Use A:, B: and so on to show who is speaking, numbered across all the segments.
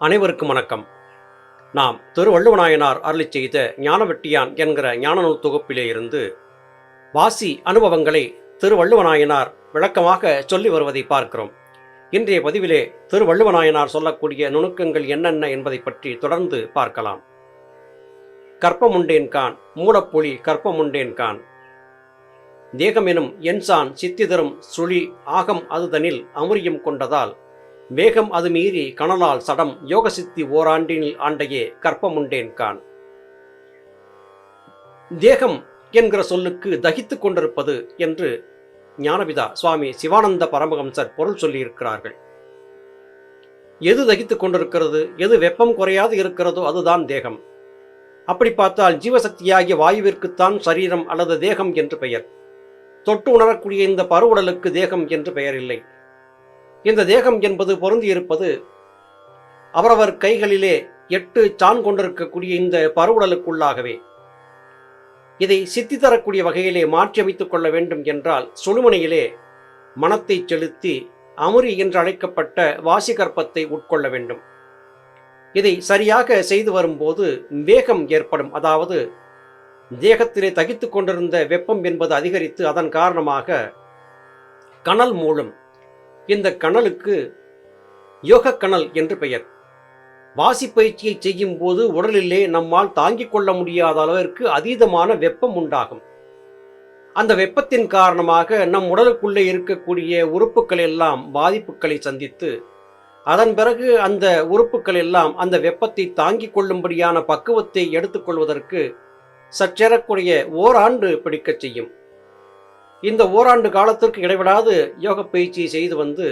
A: அனைவருக்கும் வணக்கம். நாம் திருவள்ளுவநாயனார் அருளிச் செய்த ஞானவெட்டியான் என்கிற ஞான நூல் தொகுப்பிலே இருந்து வாசி அனுபவங்களை திருவள்ளுவநாயனார் விளக்கமாக சொல்லி வருவதை பார்க்கிறோம். இன்றைய பதிவிலே திருவள்ளுவநாயனார் சொல்லக்கூடிய நுணுக்கங்கள் என்னென்ன என்பதை பற்றி தொடர்ந்து பார்க்கலாம். கற்பமுண்டேன் கான் மூலப்பொழி கற்பமுண்டேன் கான். தேகமெனும் என்சான் சித்திதரும் சுழி ஆகம் அதுதனில் அமுரியம் கொண்டதால் வேகம் அது மீறி கணலால் சடம் யோகசித்தி ஓராண்டினில் ஆண்டையே கற்பமுண்டேன் கான் தேகம் என்கிற சொல்லுக்கு தகித்துக் கொண்டிருப்பது என்று ஞானபிதா சுவாமி சிவானந்த பரமஹம்சர் பொருள் சொல்லியிருக்கிறார்கள். எது தகித்துக் கொண்டிருக்கிறது எது வெப்பம் குறையாது இருக்கிறதோ அதுதான் தேகம். அப்படி பார்த்தால் ஜீவசக்தியாகிய வாயுவிற்குத்தான் சரீரம் அல்லது தேகம் என்று பெயர். தொட்டு உணரக்கூடிய இந்த பருவுடலுக்கு தேகம் என்று பெயர் இல்லை இந்த தேகம் என்பது பொருந்தியிருப்பது அவரவர் கைகளிலே எட்டு சான் கொண்டிருக்கக்கூடிய இந்த பருவுடலுக்குள்ளாகவே. இதை சித்தி தரக்கூடிய வகையிலே மாற்றியமைத்துக் கொள்ள வேண்டும் என்றால் சுழுமுனையிலே மனத்தை செலுத்தி அமுரி என்று அழைக்கப்பட்ட வாசிகற்பத்தை உட்கொள்ள வேண்டும். இதை சரியாக செய்து வரும்போது வேகம் ஏற்படும். அதாவது தேகத்திலே தகித்து கொண்டிருந்த வெப்பம் என்பது அதிகரித்து அதன் காரணமாக கனல் மூலம் இந்த கணலுக்கு யோக கணல் என்று பெயர். வாசி பயிற்சியை செய்யும் போது உடலிலே நம்மால் தாங்கிக் கொள்ள முடியாத அளவிற்கு அதீதமான வெப்பம் உண்டாகும். அந்த வெப்பத்தின் காரணமாக நம் உடலுக்குள்ளே இருக்கக்கூடிய உறுப்புகள் எல்லாம் பாதிப்புகளை சந்தித்து அதன் பிறகு அந்த உறுப்புகள் எல்லாம் அந்த வெப்பத்தை தாங்கிக் கொள்ளும்படியான பக்குவத்தை எடுத்துக்கொள்வதற்கு சற்றேறக்குறைய ஓராண்டு பிடிக்கச் செய்யும். இந்த ஓராண்டு காலத்திற்கு இடைவிடாது யோக பயிற்சியை செய்து வந்து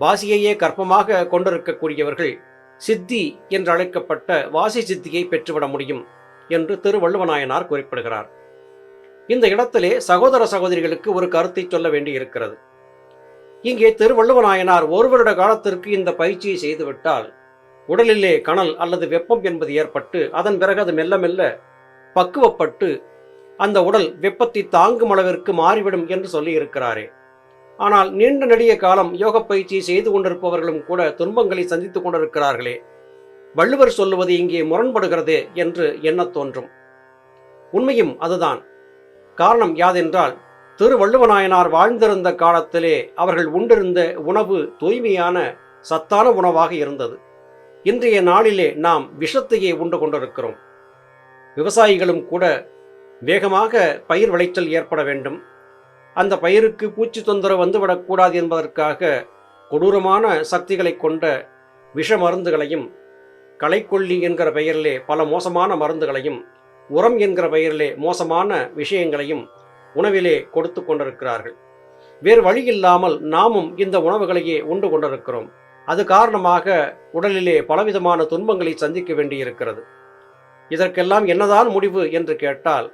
A: வாசியையே கற்பமாக கொண்டிருக்கக்கூடியவர்கள் சித்தி என்று அழைக்கப்பட்ட வாசி சித்தியை பெற்றுவிட முடியும் என்று திருவள்ளுவநாயனார் குறிப்பிடுகிறார். இந்த இடத்திலே சகோதர சகோதரிகளுக்கு ஒரு கருத்தை சொல்ல வேண்டி இருக்கிறது இங்கே திருவள்ளுவநாயனார் ஒரு வருட காலத்திற்கு இந்த பயிற்சியை செய்துவிட்டால் உடலிலே கனல் அல்லது வெப்பம் என்பது ஏற்பட்டு அதன் பிறகு அது மெல்ல மெல்ல பக்குவப்பட்டு அந்த உடல் வெப்பத்தை தாங்கும் அளவிற்கு மாறிவிடும் என்று சொல்லி இருக்கிறாரே ஆனால் நீண்ட நெடிய காலம் யோக பயிற்சி செய்து கொண்டிருப்பவர்களும் கூட துன்பங்களை சந்தித்துக் கொண்டிருக்கிறார்களே. வள்ளுவர் சொல்லுவது இங்கே முரண்படுகிறது என்று எண்ணத் தோன்றும். உண்மையும் அதுதான். காரணம் யாதென்றால் திருவள்ளுவநாயனார் வாழ்ந்திருந்த காலத்திலே அவர்கள் உண்டிருந்த உணவு தூய்மையான சத்தான உணவாக இருந்தது. இன்றைய நாளிலே நாம் விஷத்தையே உண்டு கொண்டிருக்கிறோம். விவசாயிகளும் கூட வேகமாக பயிர் விளைச்சல் ஏற்பட வேண்டும். அந்த பயிருக்கு பூச்சி தொந்தரவு வந்துவிடக்கூடாது என்பதற்காக கொடூரமான சக்திகளை கொண்ட விஷ மருந்துகளையும் களைக்கொல்லி என்கிற பெயரிலே பல மோசமான மருந்துகளையும் உரம் என்கிற பெயரிலே மோசமான விஷயங்களையும் உணவிலே கொடுத்து கொண்டிருக்கிறார்கள். வேறு வழி இல்லாமல் நாமும் இந்த உணவுகளையே உண்டு கொண்டிருக்கிறோம். அது காரணமாக உடலிலே பலவிதமான துன்பங்களை சந்திக்க வேண்டியிருக்கிறது. இதற்கெல்லாம் என்னதான் முடிவு என்று கேட்டால்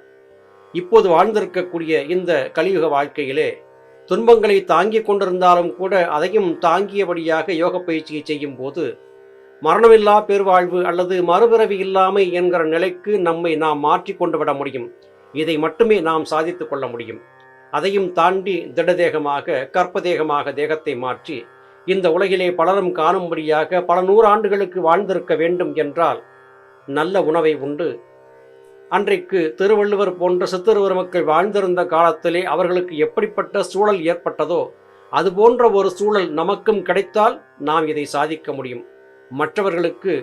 A: இப்போது வாழ்ந்திருக்கக்கூடிய இந்த கலியுக வாழ்க்கையிலே துன்பங்களை தாங்கிக் கொண்டிருந்தாலும் கூட அதையும் தாங்கியபடியாக யோக பயிற்சியை செய்யும் போது மரணமில்லா பெருவாழ்வு அல்லது மறுபிறவி இல்லாமை என்கிற நிலைக்கு நம்மை நாம் மாற்றிக்கொண்டு விட முடியும். இதை மட்டுமே நாம் சாதித்து கொள்ள முடியும். அதையும் தாண்டி திடதேகமாக கற்பதேகமாக தேகத்தை மாற்றி இந்த உலகிலே பலரும் காணும்படியாக பல நூறாண்டுகளுக்கு வாழ்ந்திருக்க வேண்டும் என்றால் நல்ல உணவை உண்டு அன்றைக்கு திருவள்ளுவர் போன்ற சித்திருவர் மக்கள் வாழ்ந்திருந்த காலத்திலே அவர்களுக்கு எப்படிப்பட்ட சூழல் ஏற்பட்டதோ அது போன்ற ஒரு சூழல் நமக்கும் கிடைத்தால் நாம் இதை சாதிக்க முடியும். மற்றவர்களுக்கு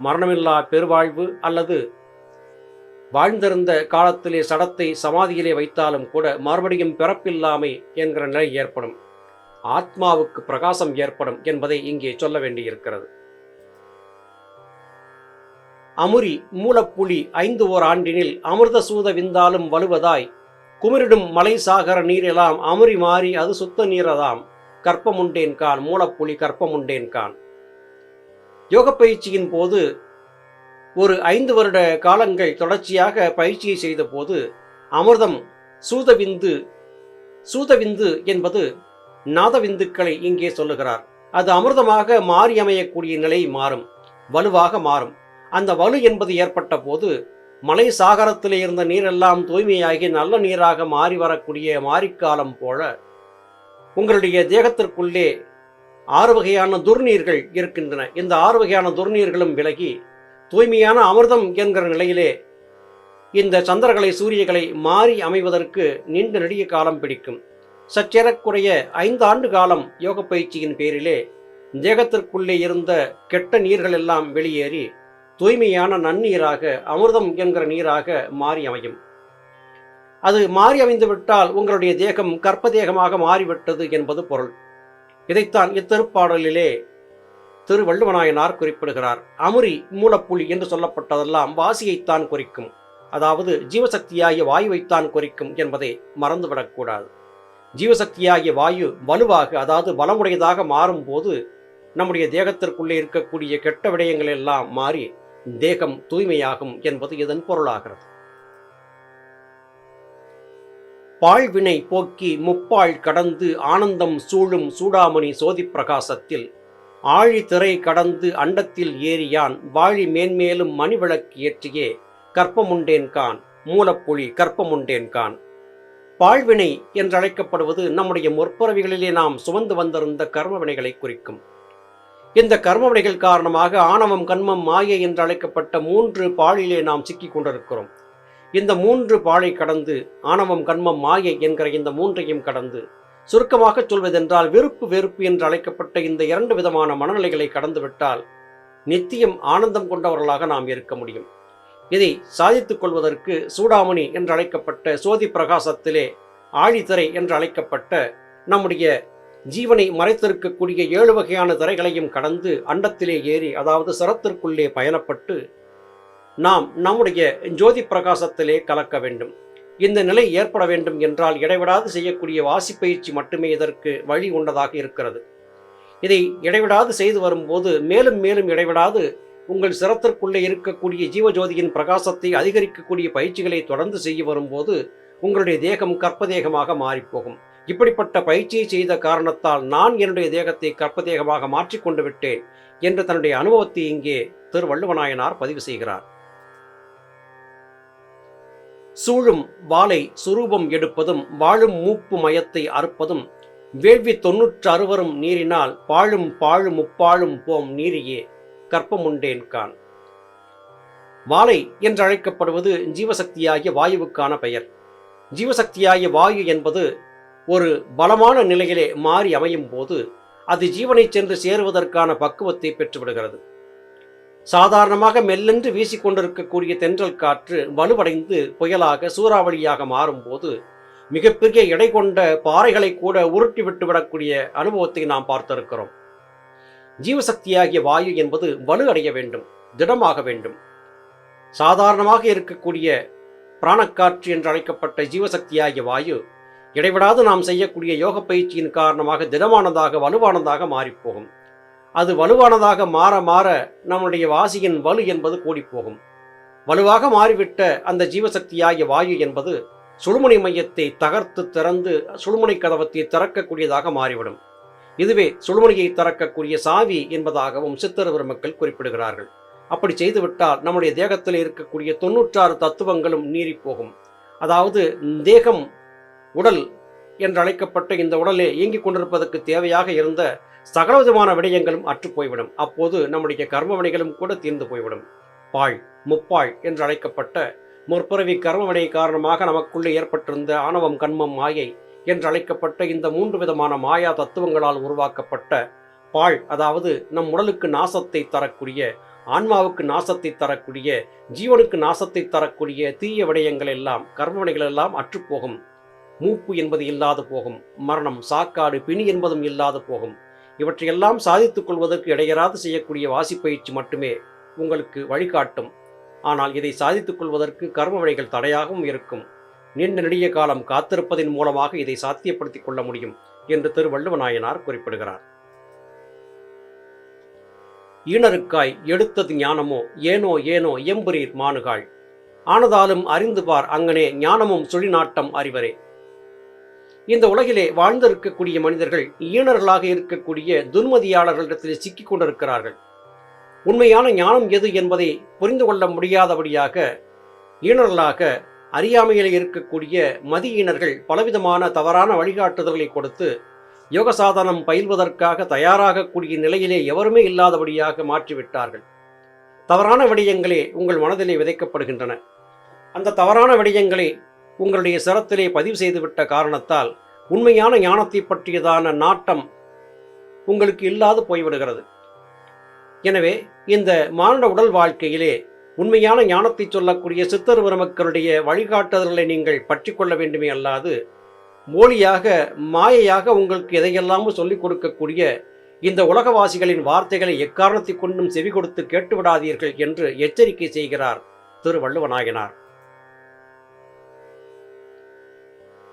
A: மரணமில்லா பெருவாழ்வு அல்லது வாழ்ந்திருந்த காலத்திலே சடத்தை சமாதியிலே வைத்தாலும் கூட மறுபடியும் பிறப்பில்லாமை என்கிற நிலை ஏற்படும். ஆத்மாவுக்கு பிரகாசம் ஏற்படும் என்பதை இங்கே சொல்ல வேண்டியிருக்கிறது. அமுரி மூலப்புலி ஐந்து ஓர் ஆண்டினில் அமிர்த சூத விந்தாலும் வலுவதாய் குமிரிடும் மலை சாகர நீரெல்லாம் அமுரி மாறி அது சுத்த நீரதாம். கற்பமுண்டேன் கான் மூலப்புலி கற்பமுண்டேன் கான். யோக பயிற்சியின் போது ஒரு ஐந்து வருட காலங்கள் தொடர்ச்சியாக பயிற்சியை செய்தபோது அமிர்தம் சூதவிந்து சூதவிந்து என்பது நாதவிந்துக்களை இங்கே சொல்லுகிறார். அது அமிர்தமாக மாறியமையக்கூடிய நிலை மாறும் வலுவாக மாறும். அந்த வலு என்பது ஏற்பட்ட போது மலை சாகரத்திலே இருந்த நீரெல்லாம் தூய்மையாகி நல்ல நீராக மாறி வரக்கூடிய மாரிக்காலம் போல உங்களுடைய தேகத்திற்குள்ளே ஆறு வகையான துர்நீர்கள் இருக்கின்றன. இந்த ஆறு வகையான துர்நீர்களும் விலகி தூய்மையான அமிர்தம் என்கிற நிலையிலே இந்த சந்திரகலை சூரியகளை மாறி அமைவதற்கு நீண்ட நெடிய காலம் பிடிக்கும். சற்றேறக்குறைய ஐந்து ஆண்டு காலம் யோக பயிற்சியின் பேரிலே தேகத்திற்குள்ளே இருந்த கெட்ட நீர்கள் எல்லாம் வெளியேறி தூய்மையான நன்னீராக அமிர்தம் என்கிற நீராக மாறி அமையும். அது மாறி அமைந்துவிட்டால் உங்களுடைய தேகம் கற்ப தேகமாக மாறிவிட்டது என்பது பொருள். இதைத்தான் இத்திருப்பாடலிலே திருவள்ளுவநாயனார் குறிப்பிடுகிறார். அமுரி மூலப்புலி என்று சொல்லப்பட்டதெல்லாம் வாசியைத்தான் குறிக்கும். அதாவது ஜீவசக்தியாகிய வாயுவைத்தான் குறிக்கும் என்பதை மறந்துவிடக்கூடாது. ஜீவசக்தியாகிய வாயு வலுவாக அதாவது வளமுடையதாக மாறும்போது நம்முடைய தேகத்திற்குள்ளே இருக்கக்கூடிய கெட்ட விடயங்கள் எல்லாம் மாறி தேகம் தூய்மையாகும் என்பது இதன் பொருளாகிறது. பாழ்வினை போக்கி முப்பாழ் கடந்து ஆனந்தம் சூழும் சூடாமணி சோதி பிரகாசத்தில் ஆழித்திரை கடந்து அண்டத்தில் ஏறியான் வாழி மேன்மேலும் மணிவிளக்கு ஏற்றியே கற்பமுண்டேன் கான் மூலப்புலி கற்பமுண்டேன் கான். பாழ்வினை என்றழைக்கப்படுவது நம்முடைய முற்பிறவிகளிலே நாம் சுமந்து வந்திருந்த கர்மவினைகளை குறிக்கும். இந்த கர்மவினைகள் காரணமாக ஆணவம் கண்மம் மாயை என்று அழைக்கப்பட்ட மூன்று பாழிலே நாம் சிக்கிக் கொண்டிருக்கிறோம். இந்த மூன்று பாழை கடந்து ஆணவம் கண்மம் மாயை என்கிற இந்த மூன்றையும் கடந்து சுருக்கமாக சொல்வதென்றால் வெறுப்பு வெறுப்பு என்று அழைக்கப்பட்ட இந்த இரண்டு விதமான மனநிலைகளை கடந்துவிட்டால் நித்தியம் ஆனந்தம் கொண்டவர்களாக நாம் இருக்க முடியும். இதை சாதித்துக் கொள்வதற்கு சூடாமணி என்று அழைக்கப்பட்ட சோதி பிரகாசத்திலே ஆழித்திரை என்று அழைக்கப்பட்ட நம்முடைய ஜீவனை மறைத்திருக்கக்கூடிய ஏழு வகையான திரைகளையும் கடந்து அண்டத்திலே ஏறி அதாவது சரத்திற்குள்ளே பயணப்பட்டு நாம் நம்முடைய ஜோதி பிரகாசத்திலே கலக்க வேண்டும். இந்த நிலை ஏற்பட வேண்டும் என்றால் இடைவிடாது செய்யக்கூடிய வாசிப்பயிற்சி மட்டுமே இதற்கு வழி உண்டதாக இருக்கிறது. இதை இடைவிடாது செய்து வரும்போது மேலும் மேலும் இடைவிடாது உங்கள் சிரத்திற்குள்ளே இருக்கக்கூடிய ஜீவஜோதியின் பிரகாசத்தை அதிகரிக்கக்கூடிய பயிற்சிகளை தொடர்ந்து செய்ய வரும்போது உங்களுடைய தேகம் கற்பதேகமாக மாறிப்போகும். இப்படிப்பட்ட பயிற்சியை செய்த காரணத்தால் நான் என்னுடைய தேகத்தை கற்பதேகமாக மாற்றிக்கொண்டு விட்டேன் என்று தன்னுடைய அனுபவத்தை இங்கே திருவள்ளுவநாயனார் பதிவு செய்கிறார். சூழும் வாளை சுரூபம் எடுப்பதும் வாழும் மூப்பு மயத்தை அறுப்பதும் வேள்வி தொன்னூற்று அறுவரும் நீரினால் பாழும் பாழும் முப்பாழும் போம் நீரியே கற்பமுண்டேன் கான். வாளை என்று அழைக்கப்படுவது ஜீவசக்தியாகிய வாயுவுக்கான பெயர். ஜீவசக்தியாகிய வாயு என்பது ஒரு பலமான நிலையிலே மாறி அமையும் போது அது ஜீவனை சென்று சேருவதற்கான பக்குவத்தை பெற்றுவிடுகிறது. சாதாரணமாக மெல்லென்று வீசிக்கொண்டிருக்கக்கூடிய தென்றல் காற்று வலுவடைந்து புயலாக சூறாவளியாக மாறும்போது மிகப்பெரிய எடை கொண்ட பாறைகளை கூட உருட்டி விட்டு விடக்கூடிய அனுபவத்தை நாம் பார்த்திருக்கிறோம். ஜீவசக்தியாகிய வாயு என்பது வலு அடைய வேண்டும் திடமாக வேண்டும். சாதாரணமாக இருக்கக்கூடிய பிராணக்காற்று என்று அழைக்கப்பட்ட ஜீவசக்தியாகிய வாயு இடைவிடாது நாம் செய்யக்கூடிய யோக பயிற்சியின் காரணமாக திடமானதாக வலுவானதாக மாறிப்போகும். அது வலுவானதாக மாற மாற நம்முடைய வாசியின் வலு என்பது கூடிப்போகும். வலுவாக மாறிவிட்ட அந்த ஜீவசக்தியாகிய வாயு என்பது சுழுமுனை மையத்தை தகர்த்து திறந்து சுழுமுனை கதவத்தை திறக்கக்கூடியதாக மாறிவிடும். இதுவே சுழுமுனையை திறக்கக்கூடிய சாவி என்பதாகவும் சித்தர் பெருமக்கள் குறிப்பிடுகிறார்கள். அப்படி செய்துவிட்டால் நம்முடைய தேகத்தில் இருக்கக்கூடிய தொன்னூற்றாறு தத்துவங்களும் நீறிப்போகும். அதாவது தேகம் உடல் என்று அழைக்கப்பட்ட இந்த உடலே இயங்கிக் கொண்டிருப்பதற்கு தேவையாக இருந்த சகல விதமான விடயங்களும் அற்று போய்விடும். அப்போது நம்முடைய கர்ம வினைகளும் கூட தீர்ந்து போய்விடும். பாழ் முப்பாழ் என்று அழைக்கப்பட்ட முற்பிறவி கர்மவினை காரணமாக நமக்குள்ளே ஏற்பட்டிருந்த ஆணவம் கண்மம் மாயை என்று அழைக்கப்பட்ட இந்த மூன்று விதமான மாயா தத்துவங்களால் உருவாக்கப்பட்ட பாழ் அதாவது நம் உடலுக்கு நாசத்தை தரக்கூடிய ஆன்மாவுக்கு நாசத்தை தரக்கூடிய ஜீவனுக்கு நாசத்தை தரக்கூடிய தீய விடயங்கள் எல்லாம் கர்மவினைகள் எல்லாம் அற்றுப்போகும் மூப்பு என்பது இல்லாது போகும் மரணம் சாக்காடு பிணி என்பதும் இல்லாது போகும். இவற்றையெல்லாம் சாதித்துக் கொள்வதற்கு இடையராது செய்யக்கூடிய வாசிப்பயிற்சி மட்டுமே உங்களுக்கு வழிகாட்டும். ஆனால் இதை சாதித்துக் கொள்வதற்கு கர்ம வழிகள் தடையாகவும் இருக்கும். நீண்ட நெடிய காலம் காத்திருப்பதன் மூலமாக இதை சாத்தியப்படுத்திக் கொள்ள முடியும் என்று திருவள்ளுவநாயனார் குறிப்பிடுகிறார். ஈனருக்காய் எடுத்தது ஞானமோ? ஏனோ ஏனோ? எம்புரீர் மானுகாள் ஆனதாலும் அறிந்து பார் அங்கனே ஞானமும் சுழிநாட்டம் அறிவரே. இந்த உலகிலே வாழ்ந்திருக்கக்கூடிய மனிதர்கள் ஈனர்களாக இருக்கக்கூடிய துன்மதியாளர்களிடத்தில் சிக்கிக் கொண்டிருக்கிறார்கள். உண்மையான ஞானம் எது என்பதை புரிந்து கொள்ள முடியாதபடியாக ஈனர்களாக அறியாமையில் இருக்கக்கூடிய மதியீனர்கள் பலவிதமான தவறான வழிகாட்டுதல்களை கொடுத்து யோக சாதனம் பயில்வதற்காக தயாராகக்கூடிய நிலையிலே எவருமே இல்லாதபடியாக மாற்றிவிட்டார்கள். தவறான விடயங்களே உங்கள் மனதிலே விதைக்கப்படுகின்றன. அந்த தவறான விடயங்களை உங்களுடைய சிரத்திலே பதிவு செய்துவிட்ட காரணத்தால் உண்மையான ஞானத்தை பற்றியதான நாட்டம் உங்களுக்கு இல்லாது போய்விடுகிறது. எனவே இந்த மானுட உடல் வாழ்க்கையிலே உண்மையான ஞானத்தை சொல்லக்கூடிய சித்தர் பெருமக்களுடைய வழிகாட்டுதல்களை நீங்கள் பற்றி கொள்ள வேண்டுமே அல்லாது மோலியாக மாயையாக உங்களுக்கு எதையெல்லாமும் சொல்லிக் கொடுக்கக்கூடிய இந்த உலகவாசிகளின் வார்த்தைகளை எக்காரணத்தை கொண்டும் செவி கொடுத்து கேட்டு விடாதீர்கள் என்று எச்சரிக்கை செய்கிறார் திரு வள்ளுவநாயனார்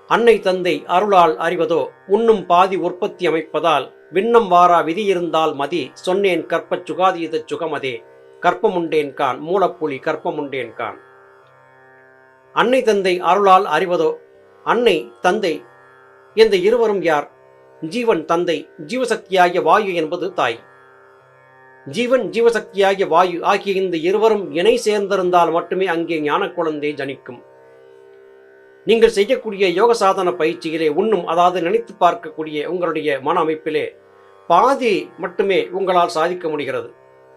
A: அன்னை தந்தை அருளால் அறிவதோ உண்ணும் பாதி உற்பத்தி அமைப்பதால் விண்ணம் வாரா விதி இருந்தால் மதி சொன்னேன் கற்பச் சுகாதீத சுகமதே. கற்பமுண்டேன் கான் மூலப்புலி கற்பமுண்டேன் கான். அன்னை தந்தை அருளால் அறிவதோ அன்னை தந்தை இந்த இருவரும் யார்? ஜீவன் தந்தை ஜீவசக்தியாகிய வாயு என்பது தாய். ஜீவன் ஜீவசக்தியாகிய வாயு ஆகிய இந்த இருவரும் இணை சேர்ந்திருந்தால் மட்டுமே அங்கே ஞான குழந்தை ஜனிக்கும். நீங்கள் செய்யக்கூடிய யோக சாதன பயிற்சியிலே உண்ணும் அதாவது நினைத்து பார்க்கக்கூடிய உங்களுடைய மன அமைப்பிலே பாதி மட்டுமே உங்களால் சாதிக்க முடிகிறது.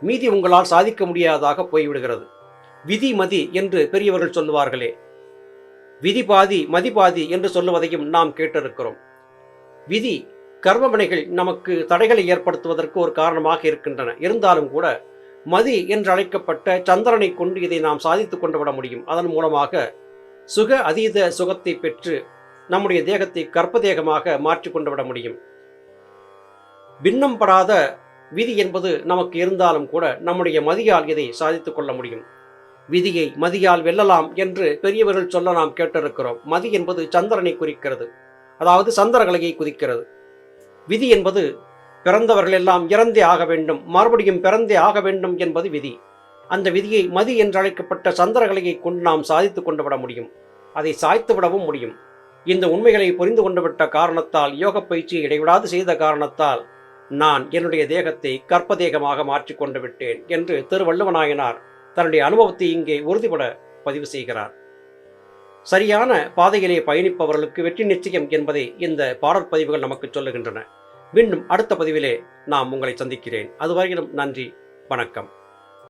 A: மீதி உங்களால் சாதிக்க முடியாததாக போய்விடுகிறது. விதி மதி என்று பெரியவர்கள் சொல்லுவார்களே. விதி பாதி மதி பாதி என்று சொல்லுவதையும் நாம் கேட்டிருக்கிறோம். விதி கர்மவினைகள் நமக்கு தடைகளை ஏற்படுத்துவதற்கு ஒரு காரணமாக இருக்கின்றன. இருந்தாலும் கூட மதி என்று அழைக்கப்பட்ட சந்திரனை கொண்டு இதை நாம் சாதித்து கொண்டு விட முடியும். அதன் மூலமாக சுக அதீத சுகத்தை பெற்று நம்முடைய தேகத்தை கற்ப தேகமாக மாற்றிக்கொண்டு விட முடியும். பின்னம் படாத விதி என்பது நமக்கு இருந்தாலும் கூட நம்முடைய மதியால் இதை சாதித்துக் கொள்ள முடியும். விதியை மதியால் வெல்லலாம் என்று பெரியவர்கள் சொல்ல நாம் கேட்டிருக்கிறோம். மதி என்பது சந்திரனை குறிக்கிறது. அதாவது சந்திரகலையை குதிக்கிறது விதி என்பது பிறந்தவர்கள் எல்லாம் இறந்தே ஆக வேண்டும். மறுபடியும் பிறந்தே ஆக வேண்டும் என்பது விதி. அந்த விதியை மதி என்று அழைக்கப்பட்ட சந்திரகலையை கொண்டு நாம் சாதித்து கொண்டு விட முடியும். அதை சாய்த்து விடவும் முடியும். இந்த உண்மைகளை புரிந்து கொண்டு விட்ட காரணத்தால் யோக பயிற்சியை இடைவிடாது செய்த காரணத்தால் நான் என்னுடைய தேகத்தை கற்ப தேகமாக மாற்றிக்கொண்டு விட்டேன் என்று திருவள்ளுவநாயனார் தன்னுடைய அனுபவத்தை இங்கே உறுதிபட பதிவு செய்கிறார். சரியான பாதையிலே பயணிப்பவர்களுக்கு வெற்றி நிச்சயம் என்பதை இந்த பாடற்பதிவுகள் நமக்கு சொல்லுகின்றன. மீண்டும் அடுத்த பதிவிலே நாம் உங்களை சந்திக்கிறேன். அதுவரையிலும் நன்றி வணக்கம்.